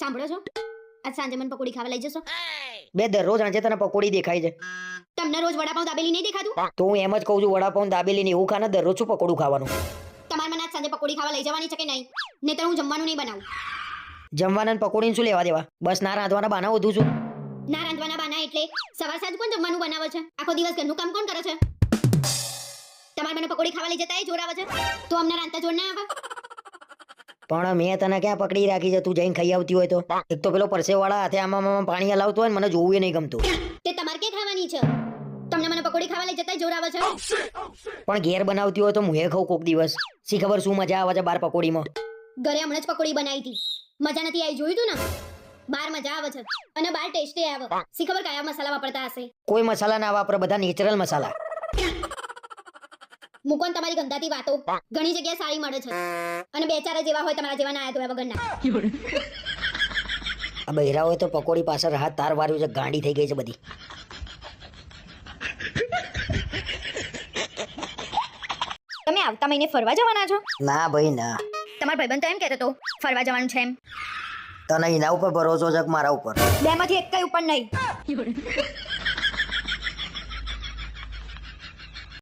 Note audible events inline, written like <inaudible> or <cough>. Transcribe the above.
સાંભળો છો? આજ સાંજે મને પકોડી ખાવા લઈ જશો? બે દરરોજ આજે તને પકોડી દેખાય છે. તમને રોજ વડાપાઉં દાબેલી નહીં દેખાતું? તો હું એમ જ કહું છું વડાપાઉં દાબેલી ને એવું ખાને દરરોજ શું પકોડું ખાવાનું? તમારે મને આજ સાંજે પકોડી ખાવા લઈ જવાની છે કે નહીં? નહીતર હું જમવાનું નહીં બનાવું. જમવાના પકોડીને શું લેવા દેવા? બસ ના રાંધવાના બાના વધુ છું. ના રાંધવાના બાના એટલે સવાર સાંજ કોણ જમવાનું બનાવે છે? આખો દિવસ ઘરનું કામ કોણ કરે છે? તમારે મને પકોડી ખાવા લઈ જતા એ જોર આવે છે? તો અમને રાંધતા જોર ના આવે? પણ મેં તને ક્યાં પકડી રાખી છે? તું જઈને ખાઈ આવતી હોય તો. એક તો પેલો પરસેવાળા હાથે આમાં આમાં પાણી હલાવતો હોય ને મને જોવું નહીં ગમતું. તે તમારે ક્યાં ખાવાની છે? તમને મને પકોડી ખાવા લઈ જતા જોર આવે છે? પણ ઘેર બનાવતી હોય તો હું એ ખાઉં કોક દિવસ. શી ખબર શું મજા આવે છે બાર પકોડીમાં? ઘરે હમણાં જ પકોડી બનાવી હતી. મજા નથી આવી જોયું તું ને? બાર મજા આવે છે. અને બાર ટેસ્ટી આવે. સી ખબર કયા મસાલા વાપરતા હશે? કોઈ મસાલા ના વાપરે બધા નેચરલ મસાલા. <coughs> મૂકો ને તમારી ગંધાતી વાતો ઘણી જગ્યાએ સારી મળે છે. અને બે ચાર જેવા હોય તમારા જેવા ના આયા તો વગરના. આ બહેરા હોય તો પકોડી પાછળ હાથ તાર વાર્યું છે ગાંડી થઈ ગઈ છે બધી. તમે આવતા મહિને ફરવા જવાના છો? ના ભાઈ ના. તમાર ભાઈબંધ તો એમ કહેતો તો ફરવા જવાનું છે એમ. તને એના ઉપર ભરોસો છે કે મારા ઉપર? બે માંથી એક કઈ ઉપર નહીં.